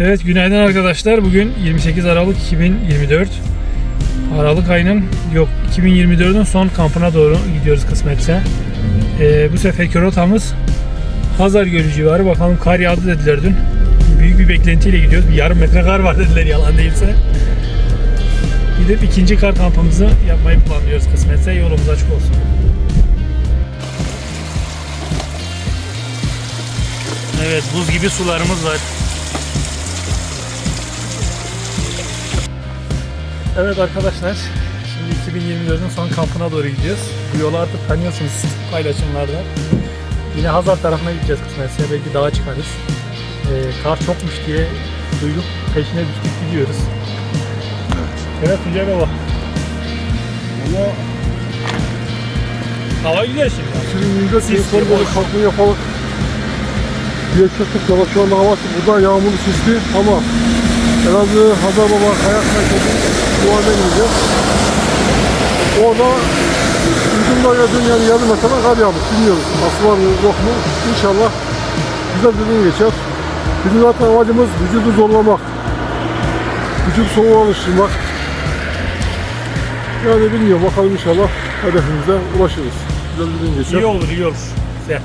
Evet günaydın arkadaşlar. Bugün 28 Aralık 2024. Aralık ayının yok 2024'ün son kampına doğru gidiyoruz kısmetse. Ee, bu seferki rotamız Hazar Gölü civarı. Bakalım kar yağdı dediler dün. Büyük bir beklentiyle gidiyoruz. Bir yarım metre kar var dediler yalan değilse. Gidip ikinci kar kampımızı yapmayı planlıyoruz kısmetse. Yolumuz açık olsun. Evet buz gibi sularımız var. Evet arkadaşlar, şimdi 2024'ün son kampına doğru gidiyoruz. Bu yolu artık tanıyorsunuz paylaşımlarda. Yine Hazar tarafına gideceğiz kısmetse, belki dağa çıkarız. Ee, kar çokmuş diye duyduk, peşine düştük gidiyoruz. Evet Tuncay Baba. Ama Hava güzel şimdi. sürümünde Sis sesleri gibi böyle boş. kalkma yapalım diye çıktık yola. Şu anda hava burada yağmurlu sisli ama Elazığ Hazar Baba Kayak Merkezi duvarına gideceğiz. Orada yazın yani yarım metre kar yağmış. Bilmiyoruz. Nasıl var mı yok mu? İnşallah güzel bir gün geçer. Bizim zaten amacımız vücudu zorlamak. Vücut soğuğa alıştırmak. Yani bilmiyorum bakalım inşallah hedefimize ulaşırız. Güzel bir gün geçer. İyi olur, iyi olur. Güzel.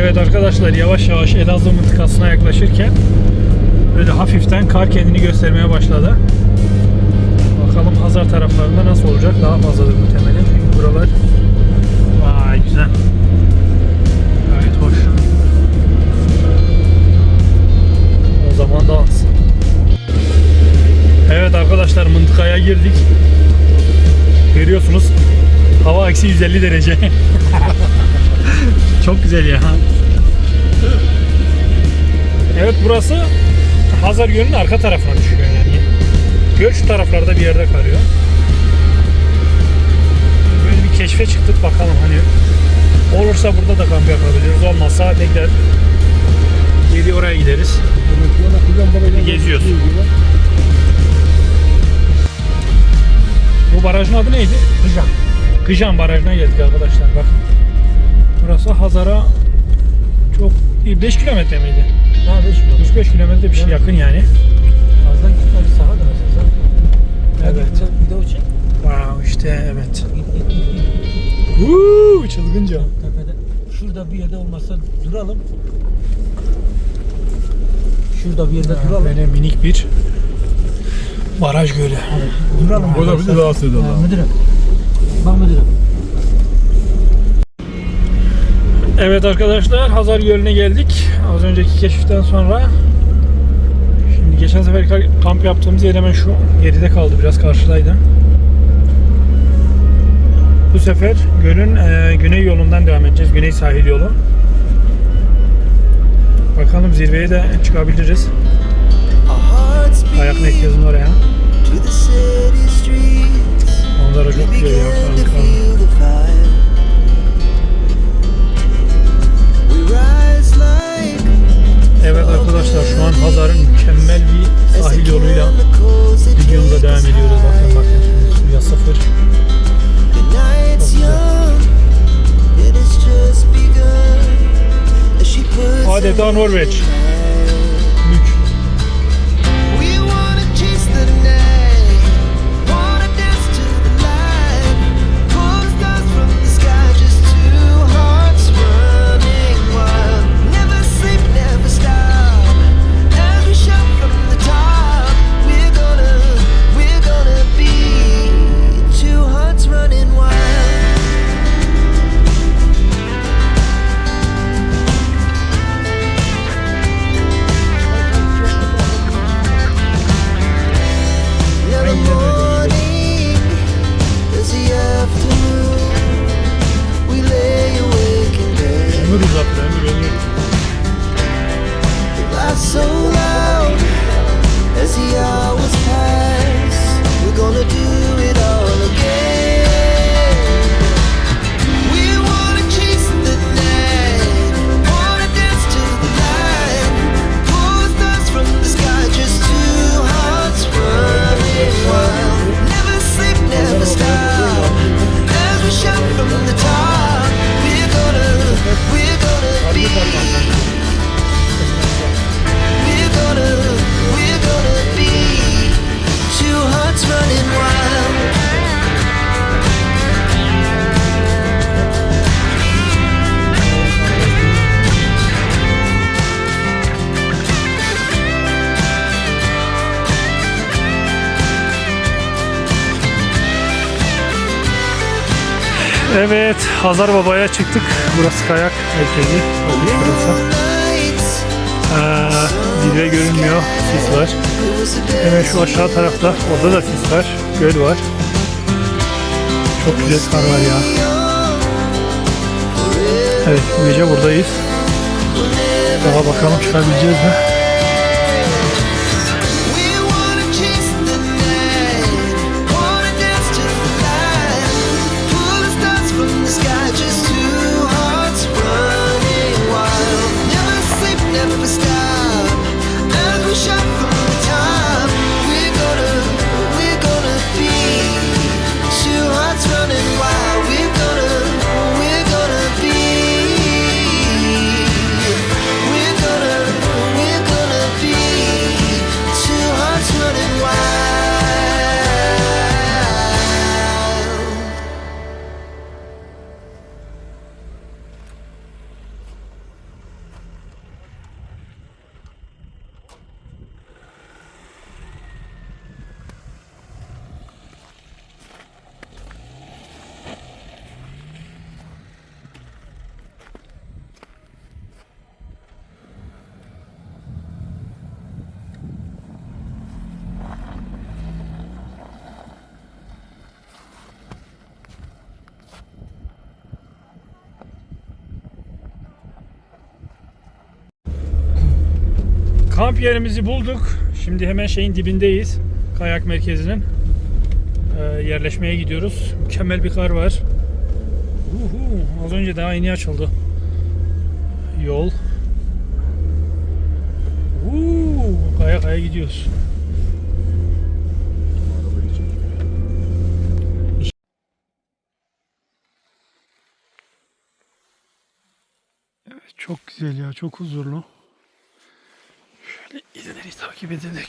Evet arkadaşlar yavaş yavaş Elazığ mıntıkasına yaklaşırken böyle hafiften kar kendini göstermeye başladı. Bakalım Hazar taraflarında nasıl olacak? Daha fazladır muhtemelen. Çünkü buralar vay güzel. Gayet hoş. O zaman dans. Evet arkadaşlar mıntıkaya girdik. Görüyorsunuz hava eksi 150 derece. Çok güzel ya. Evet burası Hazar Gölü'nün arka tarafına düşüyor yani. Göl şu taraflarda bir yerde kalıyor. Böyle bir keşfe çıktık bakalım hani olursa burada da kamp yapabiliriz. Olmazsa tekrar geri oraya gideriz. Geziyoruz. Bu barajın adı neydi? Kıjan. Kıjan Barajı'na geldik arkadaşlar bak. Burası Hazar'a çok değil 5 kilometre miydi? Ha 5 kilo. 3-5 kilometre bir şey yakın yani. Fazla gitme bir sağa da mesela. Evet. Hadi Video çek. Wow işte evet. Git git git. git. Uuu çılgınca. Tepede. Şurada bir yerde olmasa duralım. Şurada bir yerde duralım. Böyle minik bir baraj gölü. Duralım. Bizi rahatsız eder. Müdürüm. Bak müdürüm. Evet arkadaşlar Hazar Gölü'ne geldik. Az önceki keşiften sonra Şimdi geçen sefer ka- kamp yaptığımız yer hemen şu geride kaldı biraz karşıdaydı. Bu sefer gölün e, güney yolundan devam edeceğiz. Güney sahil yolu. Bakalım zirveye de çıkabiliriz. Ayak mekyazın oraya. Manzara çok güzel ya. Evet arkadaşlar şu an Hazar'ın mükemmel bir sahil yoluyla videomuza devam ediyoruz. Bakın bakın suya sıfır. Adeta Norveç. Evet, Hazar Baba'ya çıktık. Burası kayak merkezi. Ee, zirve görünmüyor, sis var. Hemen şu aşağı tarafta, orada da sis var, göl var. Çok güzel kar var ya. Evet, bu gece buradayız. Daha bakalım çıkabileceğiz mi? Kamp yerimizi bulduk. Şimdi hemen şeyin dibindeyiz. Kayak merkezinin. Ee, yerleşmeye gidiyoruz. Mükemmel bir kar var. Uhu, az önce daha yeni açıldı. Yol. Uuu, kaya kaya gidiyoruz. Evet, çok güzel ya, çok huzurlu. İzleri takip edelim.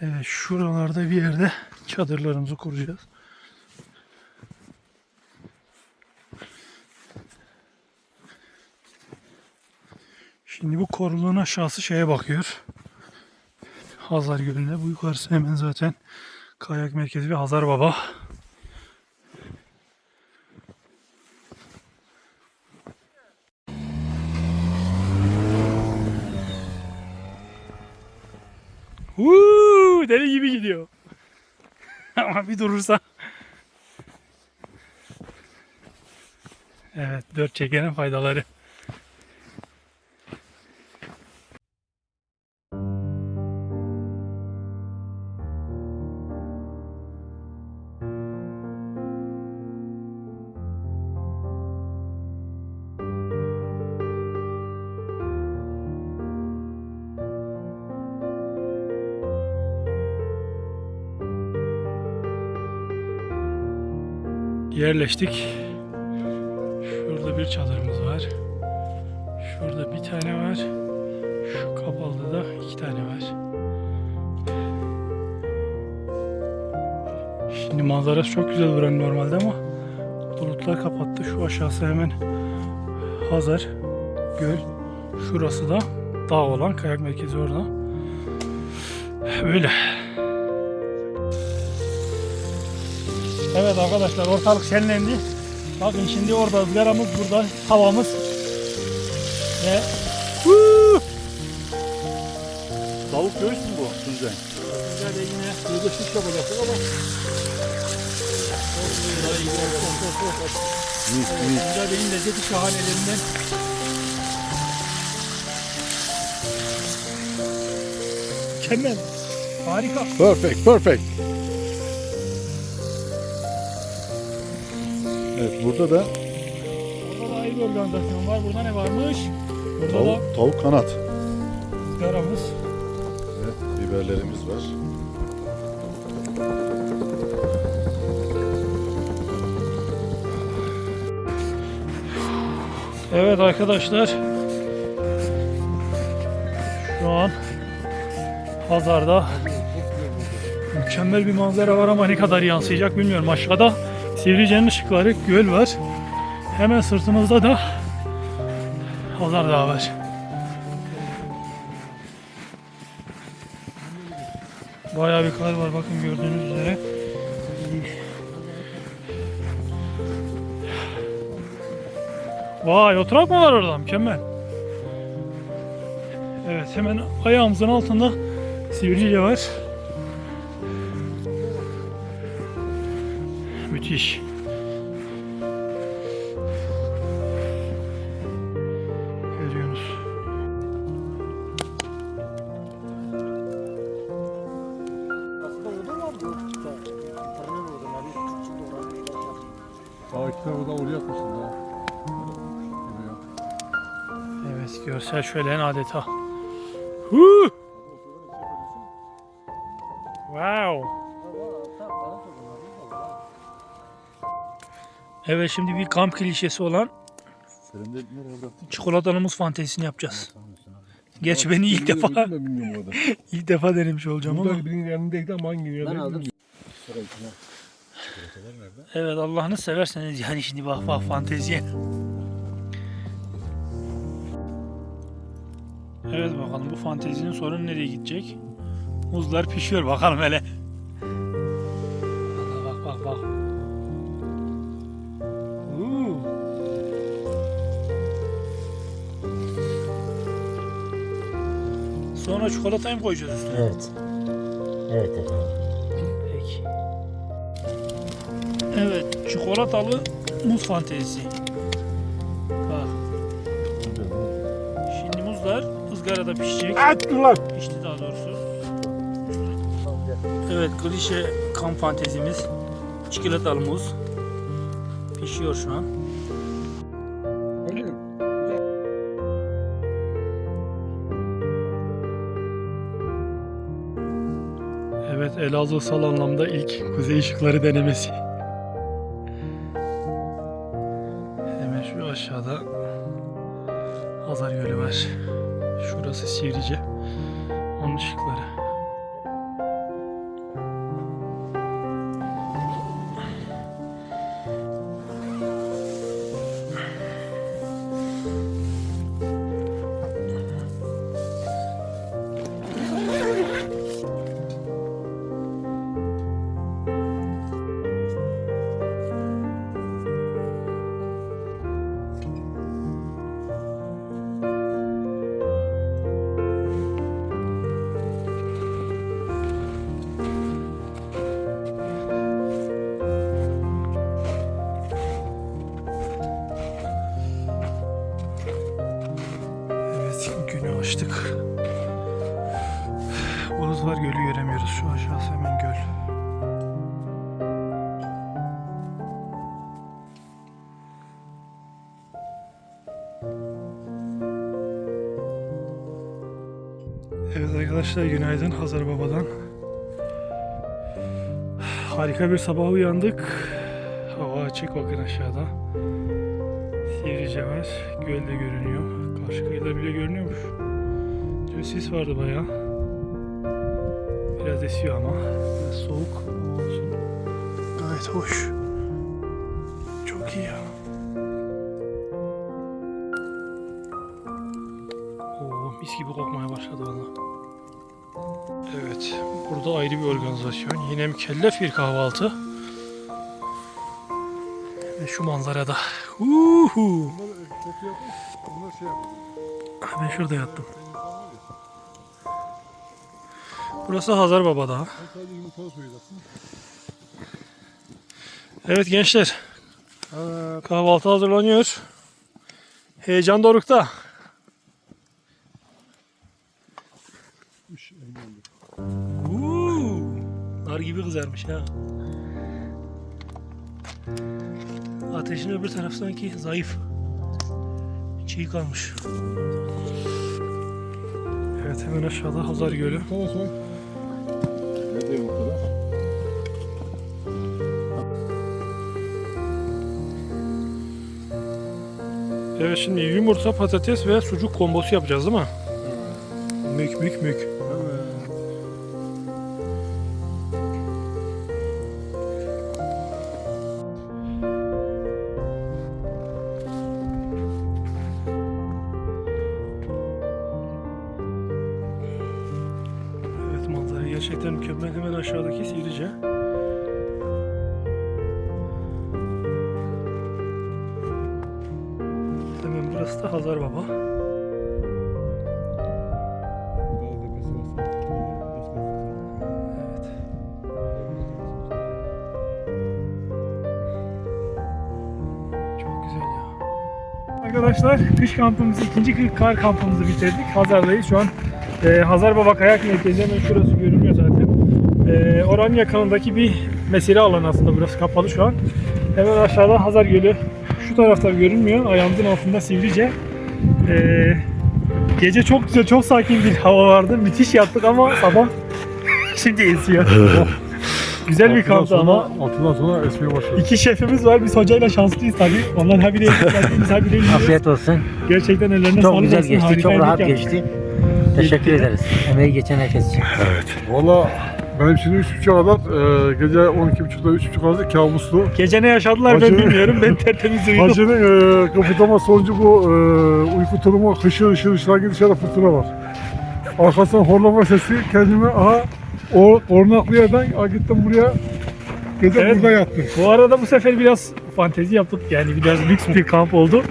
Evet, şuralarda bir yerde çadırlarımızı kuracağız. Şimdi bu koruluğun aşağısı şeye bakıyor. Hazar Gölü'ne. Bu yukarısı hemen zaten kayak merkezi ve Hazar Baba. Uuu, deli gibi gidiyor. Ama bir durursa. Evet, dört çekenin faydaları. Yerleştik. Şurada bir çadırımız var. Şurada bir tane var. Şu kapalıda da iki tane var. Şimdi manzarası çok güzel buranın normalde ama bulutlar kapattı. Şu aşağısı hemen Hazar Göl. Şurası da dağ olan kayak merkezi orada. Böyle. Evet arkadaşlar ortalık şenlendi. Bakın şimdi orada ızgaramız burada tavamız ve Huu! Tavuk göğüs mü bu Tuncay? Güzel de yine Burada şiş yapacaktık ama. Güzel Bey'in lezzeti şahanelerinden Mükemmel. Harika. Perfect, perfect. Evet burada da Burada da ayrı bir organizasyon var. Burada ne varmış? Burada da tavuk, tavuk kanat. ızgaramız. Evet, biberlerimiz var. Evet arkadaşlar. Şu an Hazar'da mükemmel bir manzara var ama ne kadar yansıyacak bilmiyorum. Aşağıda Sivrice'nin ışıkları, göl var. Hemen sırtımızda da Hazar Dağı var. Bayağı bir kar var bakın gördüğünüz üzere. Vay oturak mı var orada mükemmel. Evet hemen ayağımızın altında Sivrice var. Küçük doğranmış. Daha iki tarafı da oraya yapmışsın daha. Evet görsel şölen adeta. Huu! Wow. Evet şimdi bir kamp klişesi olan muz fantezisini yapacağız. Gerçi beni ilk defa ilk defa denemiş olacağım ama. Birinin yanındaydı ama hangi yerde Ben aldım. Evet Allah'ını severseniz yani şimdi bak bak fanteziye. Evet bakalım bu fantezinin sonu nereye gidecek? Muzlar pişiyor bakalım hele. Sonra çikolatayı mı koyacağız üstüne? Evet. Evet efendim. Peki. Evet, çikolatalı muz fantezisi. Bak, şimdi muzlar ızgarada pişecek. At dur lan! Pişti daha doğrusu. Evet, klişe kamp fantezimiz. Çikolatalı muz. Pişiyor şu an. Elazığsal anlamda ilk kuzey ışıkları denemesi. Evet arkadaşlar günaydın Hazar Baba'dan. Harika bir sabah uyandık. Hava açık bakın aşağıda. Sivrice var. Göl de görünüyor. Karşı kıyıda bile görünüyormuş. Dün sis vardı bayağı. Biraz esiyor ama. Biraz soğuk olsun. Gayet hoş. Mis gibi kokmaya başladı valla. Evet, burada ayrı bir organizasyon. Yine mükellef bir kahvaltı. Ve şu manzarada. Uhu. Ben şurada yattım. Burası Hazar Baba Dağı. Evet gençler, kahvaltı hazırlanıyor. Heyecan dorukta. Engelli. Uuu, nar gibi kızarmış ha. Ateşin öbür tarafı sanki zayıf. Çiğ kalmış. Evet hemen aşağıda Hazar Gölü. Tamam soy. Nerede yumurtalar? Evet şimdi yumurta, patates ve sucuk kombosu yapacağız değil mi? Mük mük mük. Gerçekten mükemmel. Hemen aşağıdaki Sivrice. Hemen burası da Hazar Baba. Çok güzel ya. Arkadaşlar kış kampımızı, ikinci kar kampımızı bitirdik. Hazar'dayız. Şu an e, Hazar Baba Kayak Merkezi hemen şurası görünüyor zaten. E, oranın yakınındaki bir mesire alanı aslında burası kapalı şu an. Hemen aşağıda Hazar Gölü şu tarafta görünmüyor. Ayağımızın altında Sivrice. E, gece çok güzel, çok sakin bir hava vardı. Müthiş yattık ama sabah şimdi esiyor. güzel bir kamptı ama Altıdan sonra esmeye başladı. İki şefimiz var. Biz hocayla şanslıyız tabii. Ondan habire geldiğimiz habire yiyoruz. Afiyet olsun. Gerçekten ellerine Çok sağlık güzel olsun. geçti, çok rahat yaptık. geçti. Teşekkür ederiz. Emeği geçen herkes için. Valla benim şimdi 3.30'a kadar e, gece 12.30'da 3.30 kadar kabuslu. Gece ne yaşadılar ben Hacı- bilmiyorum. Ben tertemiz uyudum. Hacı'nın e, kıpırdama sonucu bu e, uyku tulumu hışır hışır hışır gidişe fırtına var. Arkasından horlama sesi kendime aha o kornaklı yerden "Aa, gittim buraya gece Evet. burada yattım. Bu arada bu sefer biraz fantezi yaptık. Yani biraz lüks bir kamp oldu.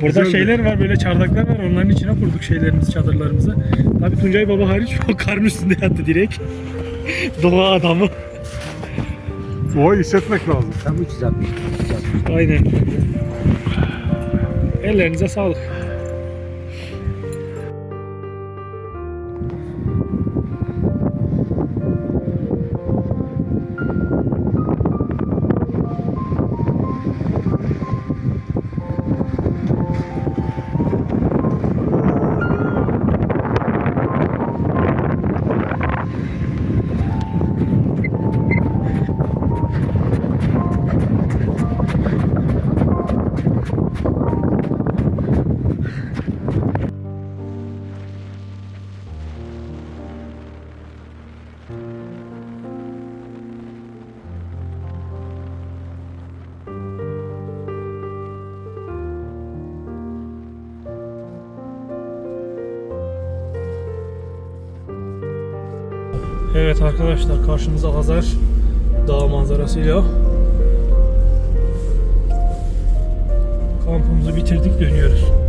Burada Güzeldi. şeyler var böyle çardaklar var. Onların içine kurduk şeylerimizi, çadırlarımızı. Tabii Tuncay Baba hariç o karın üstünde yattı direkt. Doğa adamı. Doğayı hissetmek lazım. Tam 360. 360. Aynen. Ellerinize sağlık. Arkadaşlar karşımıza Hazar dağ manzarasıyla kampımızı bitirdik dönüyoruz.